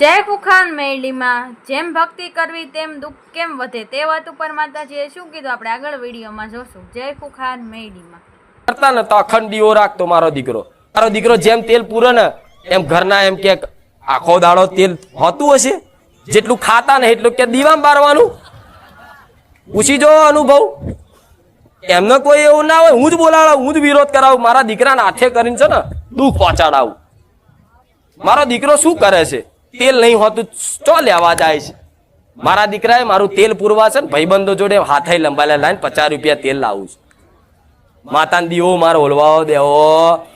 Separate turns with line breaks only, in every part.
જય કુખાન મેળીમાં જેમ ભક્તિ કરવી તેમ દુઃખ કેમ વધે તે વાત ઉપર માતાજીએ શું કીધું? આપણે આગળ વિડીયોમાં જોશું. જય કુખાન મેળીમાં
કરતા ને તો અખંડ દીવો રાખતો મારો દીકરો. મારો દીકરો જેમ તેલ પૂરે ને, એમ ઘરના એમ કે આખો દાડો તેલ હોતું હશે? જેટલું ખાતા ને એટલું કે દીવામાં બારવાનું? પૂછી જો અનુભવ. એમનો કોઈ એવું ના હોય, હું જ બોલાવું હું જ વિરોધ કરાવું, મારા દીકરાને હાથે કરીને છે ને દુઃખ પહોંચાડાવું. મારો દીકરો શું કરે છે? તેલ નહીં હોતું, ચો લેવા જાય છે? મારા દીકરાએ મારું તેલ પૂરવા છે ને, ભાઈબંધો જોડે હાથે લંબાયેલા લાઈને પચાસ રૂપિયા તેલ લાવું છું. માતાને દીવો, મારો ઓલવાઓ દેવો.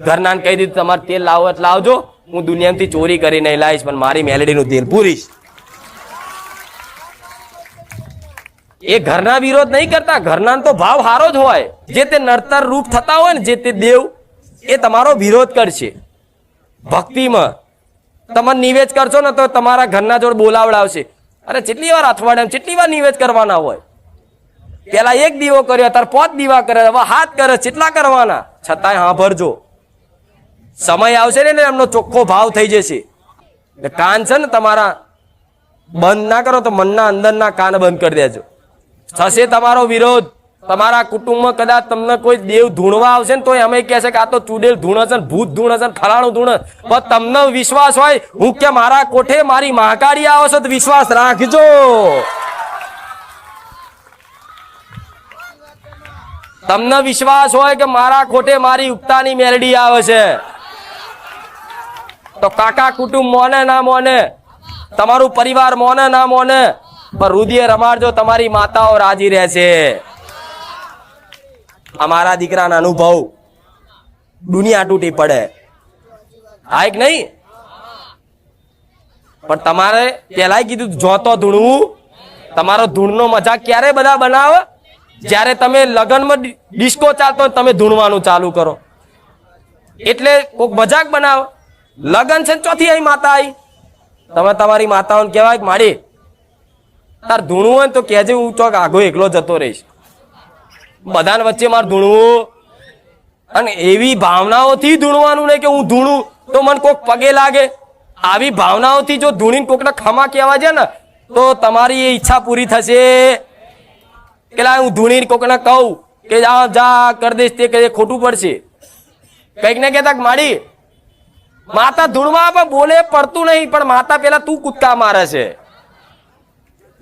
ઘરના કહી દીધું, તમારે તેલ લાવો એટલે લાવજો હું દુનિયામાંથી ચોરી કરી નહીં લાવીશ, પણ મારી મેલેડીનું તેલ પૂરીશ. એ ઘરના વિરોધ નહીં કરતા. ઘરના તો ભાવ હારો જ હોય. જે તે નડતર રૂપ થતા હોય ને, જે તે દેવ, એ તમારો વિરોધ કરશે. ભક્તિમાં તમે નિવેદ કરશો ને તો તમારા ઘરના જોડે બોલાવડાવશે. અરે કેટલી વાર અઠવાડિયામાં કેટલી વાર નિવેદ કરવાના હોય. પેલા એક દીવો કર્યો તાર પાંચ દીવા કરે હવે હાથ કરે કેટલા કરવાના. છતાંય હા ભરજો સમય આવશે ને એમનો ચોખ્ખો ભાવ થઈ જશે. એટલે કાન છે ને તમારા બંધ ના કરો તો મનના અંદરના કાન બંધ કરી દેજો. થશે તમારો વિરોધ. તમારા કુટુંબમાં કદાચ તમને કોઈ દેવ ધૂણવા આવશે ને તો અમે કહેશે કે આ તો ચુડેલ ધૂણ હશે ભૂત ધૂણ હશે ફલાણું ધૂણ પણ તમને વિશ્વાસ હોય, હું કે મારા કોઠે મારી મહાકાળી આવે તો વિશ્વાસ રાખજો. તમને વિશ્વાસ હોય કે મારા ખોટે મારી ઉગતાની મેલડી આવે છે. તો કાકા કુટુંબ મોને ના મોને, તમારું પરિવાર મોને ના મોને, પણ રુધિએ રમાડજો, તમારી માતાઓ રાજી રહેશે. અમારા દીકરાના અનુભવ દુનિયા તૂટી પડે. હા એક નહીં? પણ તમારે પેલા કીધું જોતો ધૂણવું તમારો ધૂણનો મજાક ક્યારે બધા બનાવે? જ્યારે તમે લગ્નમાં ડિસ્કો ચાલતો તમે ધૂણવાનું ચાલુ કરો. એટલે કોઈક મજાક બનાવો. લગન છે ચોથી અહીં માતા આવી તમે તમારી માતાઓને કહેવાય માડી, તાર ધૂણવું હોય તો કહેજે હું ચોક આગો એકલો જતો રહીશ. બધાને વચ્ચે મારે ધૂણવું. અને એવી ભાવનાઓથી ધૂણવાનું નહીં કે હું ધૂણું, તો મને કોક પગે લાગે. આવી ભાવનાઓથી જો ધૂણીને કોકને ખમા કહેવા છે ને, તો તમારી એ ઈચ્છા પૂરી થશે. કે લા હું ધૂણીને કોકને કહું કે જા જા, કર દઈશ તે કે ખોટું પડશે. કંઈક ને કહેતા માડી, માતા ધૂણવા પણ બોલે, પડતું નહીં, પણ માતા પેલા તું કૂદકા મારે છે.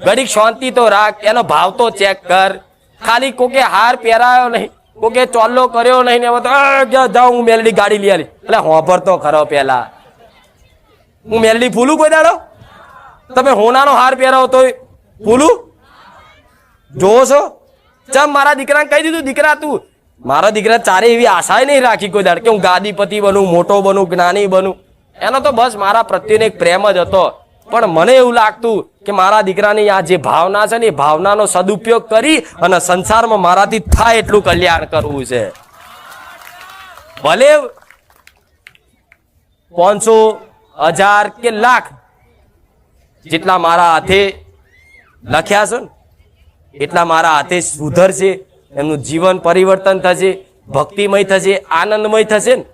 ઘડીક શાંતિ તો રાખ, એનો ભાવ તો ચેક કર. ખાલી કોકે હાર પહેરાયો નહીં, કોકે ચોલ્લો કર્યો નહીં ને તો જાઉં હું મેલડી ગાડી લઈ આલી. એટલે હોભર તો ખરો પેલા. હું મેલડી ફૂલું કોઈ દાડો? તમે હોનાનો હાર પહેરાવો તો ફૂલું? જોવો છો? ચમ મારા દીકરાને કહી દીધું, દીકરા તું, મારા દીકરા ચારે એવી આશાય નહીં રાખી કોઈ દાડ કે હું ગાદીપતિ બનું, મોટો બનું, જ્ઞાની બનું. એનો તો બસ મારા પ્રત્યેનો એક પ્રેમ જ હતો. પણ મને એવું લાગતું કે મારા દીકરાની આ જે ભાવના છે ને, એ ભાવનાનો સદુપયોગ કરી અને સંસારમાં મારાથી થાય એટલું કલ્યાણ કરવું છે. ભલે પાંચસો, હજાર કે લાખ જેટલા મારા હાથે લખ્યા છે ને, એટલા મારા હાથે સુધરશે, એમનું જીવન પરિવર્તન થશે, ભક્તિમય થશે, આનંદમય થશે ને,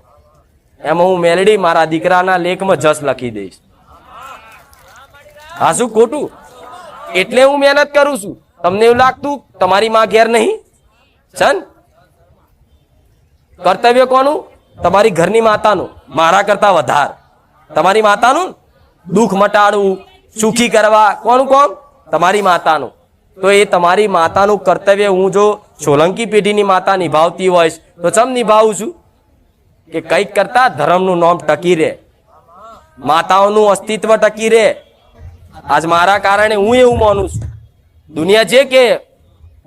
એમાં હું મેલડી મારા દીકરાના લેખમાં જસ લખી દઈશ. હા, શું ખોટું? એટલે હું મહેનત કરું છું. તમને એવું લાગતું તમારી માં ઘેર નહીં? છન કર્તવ્ય કોનું? તમારી ઘરની માતાનું. મારા કરતા વધાર. તમારી માતાનું દુઃખ મટાડવું, સુખી કરવા. કોનું કોમ? તમારી માતાનું. તો એ તમારી માતાનું કર્તવ્ય હું જો સોલંકી પેઢીની માતા નિભાવતી હોઈશ, તો ચમ નિભાવું છું? કે કંઈક કરતા ધર્મનું નામ ટકી રહે. માતાઓનું અસ્તિત્વ ટકી રહે. આજ મારા કારણે હું એવું માનું છું. દુનિયા જે કે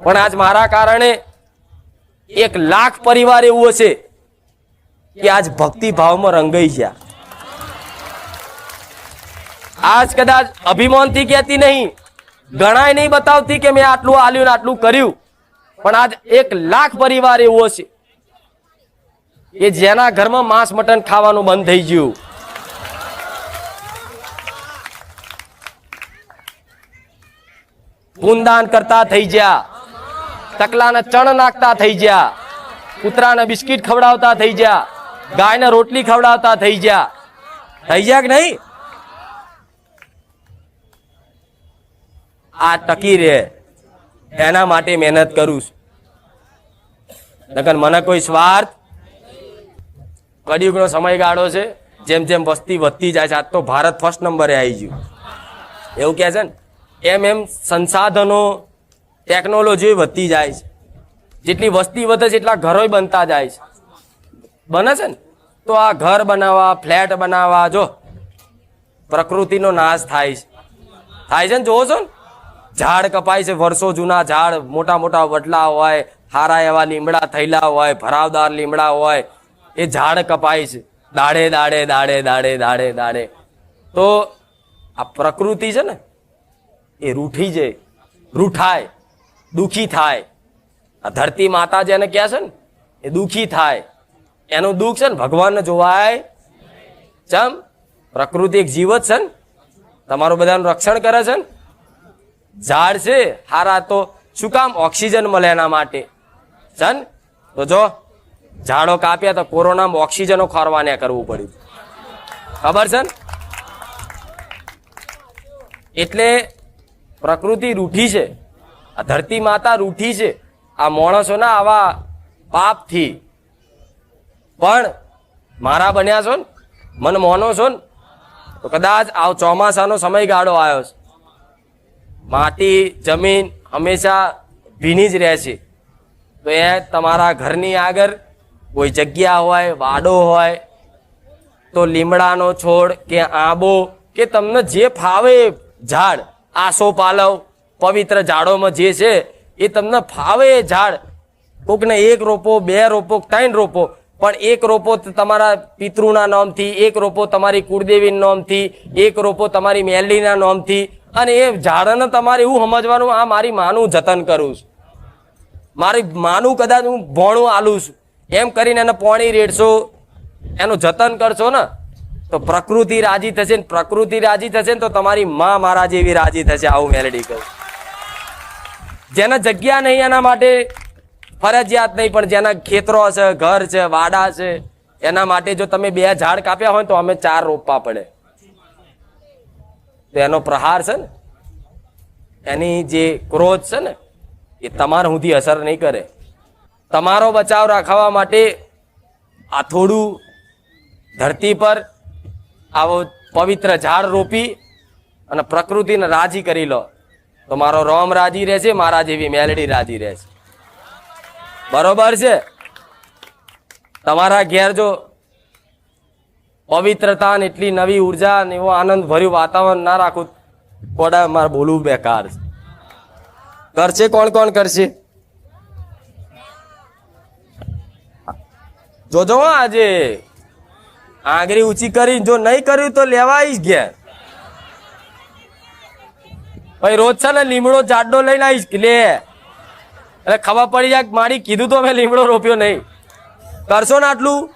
પણ આજ મારા કારણે એક લાખ પરિવાર એવું હશે કે આજ ભક્તિ ભાવમાં રંગાઈ ગયા. આજ કદાચ અભિમાનથી કહેતી નહીં, ગણાય નહીં બતાવતી કે મેં આટલું આલ્યું ને આટલું કર્યું, પણ આજ એક લાખ પરિવાર એવો છે કે જેના ઘરમાં માંસ મટન ખાવાનું બંધ થઈ ગયું. પૂનદાન કરતા થઈ ગયા. તકલાને ચણ નાખતા થઈ ગયા. કૂતરાને બિસ્કિટ ખવડાવતા થઈ ગયા. ગાયને રોટલી ખવડાવતા થઈ ગયા. થઈ ગયા કે નહીં? આ ટકી રહે એના માટે મહેનત કરું છું. નકર મને કોઈ સ્વાર્થ કડિયુગનો સમયગાળો છે. જેમ જેમ વસ્તી વધતી જાય છે, આજ તો ભારત ફર્સ્ટ નંબરે આવી ગયું. એવું કહે છે ને? એમ એમ સંસાધનો ટેકનોલોજી વધતી જાય છે. જેટલી વસ્તી વધે છે એટલા ઘરોય બનતા જાય છે. બને છે ને? તો આ ઘર બનાવવા, ફ્લેટ બનાવવા, જો, પ્રકૃતિનો નાશ થાય છે. થાય છે ને? જોવો છો ને? ઝાડ કપાય છે વર્ષો જૂના ઝાડ, મોટા મોટા વડલા હોય, હારા એવા લીમડા થયેલા હોય, ભરાવદાર લીમડા હોય, એ ઝાડ કપાય છે. દાડે દાડે દાડે દાડે દાડે દાડે. તો આ પ્રકૃતિ છે ને એ રૂઠી જાય, રૂઠાય, દુખી થાય. આ ધરતી માતા જેને કહે છે ને, એ દુખી થાય. એનું દુઃખ છે ને, ભગવાનને જોવાય ચમ, પ્રકૃતિ એક જીવ જ છે ને, તમારું બધાનું રક્ષણ કરે છે ને. ઝાડ છે, હારા, તો શું કામ ઓક્સિજન મળે એના માટે? છે ને તો જો ઝાડો કાપ્યા તો કોરોનામાં ઓક્સિજનો ખોરવાને કરવું પડ્યું. ખબર છે ને? એટલે પ્રકૃતિ રૂઠી છે. આ ધરતી માતા રૂઠી છે. આ માણસોના આવા પાપથી. પણ મારા બન્યા છો ને, મને મોનો છો ને, તો કદાચ આ ચોમાસાનો સમયગાળો આવ્યો છે. માટી, જમીન હંમેશા ભીની જ રહે છે. તો એ તમારા ઘરની આગળ કોઈ જગ્યા હોય, વાડો હોય, તો લીમડાનો છોડ કે આંબો કે તમને જે ફાવે ઝાડ આસો પાલવ, પવિત્ર ઝાડોમાં જે છે, એ તમને ફાવે એ ઝાડ. કોકને એક રોપો, બે રોપો, ત્રણ રોપો, પણ એક રોપો તમારા પિતૃના નામથી, એક રોપો તમારી કુળદેવીના નામથી, એક રોપો તમારી મેલડીના નામથી, અને એ ઝાડને તમારે એવું સમજવાનું, આ મારી માનું જતન કરું છું. મારી માનું કદાચ હું ભોણું આલું છું. એમ કરીને એને પોણી રેડશો, એનું જતન કરશો ને તો પ્રકૃતિ રાજી થશે ને પ્રકૃતિ રાજી થશે ને તો તમારી માં મારા જેવી રાજી થશે, આવું મેલેડી કહું. જેને જગ્યા નહીં એના માટે ફરજિયાત નહીં, પણ જેના ખેતરો છે, ઘર છે, વાડા છે, એના માટે જો તમે બે ઝાડ કાપ્યા હોય તો અમે ચાર રોપવા પડે. તો એનો પ્રહાર છે ને, એની જે ક્રોધ છે ને, એ તમારા સુધી અસર નહીં કરે. તમારો બચાવ રાખવા માટે આ થોડું ધરતી પર આવો પવિત્ર ઝાડ રોપી અને પ્રકૃતિને રાજી કરી લો. તો મારો રોમ રાજી રહેશે, મારા જેવી મેલડી રાજી રહેશે. બરોબર છે? તમારા ઘેર જો પવિત્રતા ને એટલી નવી ઊર્જા ને એવો આનંદ ભર્યું વાતાવરણ ના રાખું, કોડા મારે બોલવું બેકાર છે. કરશે કોણ કોણ કરશે? જોજો આજે. આંગળી ઊંચી કરી જો નહીં કર્યું તો લેવાય જ ઘેર. ભાઈ, રોજ છે ને લીમડો જાડો લઈને આવીશ લે? એટલે ખબર પડી જાય મારી કીધું તો મેં લીમડો રોપ્યો નહીં. કરશો ને આટલું?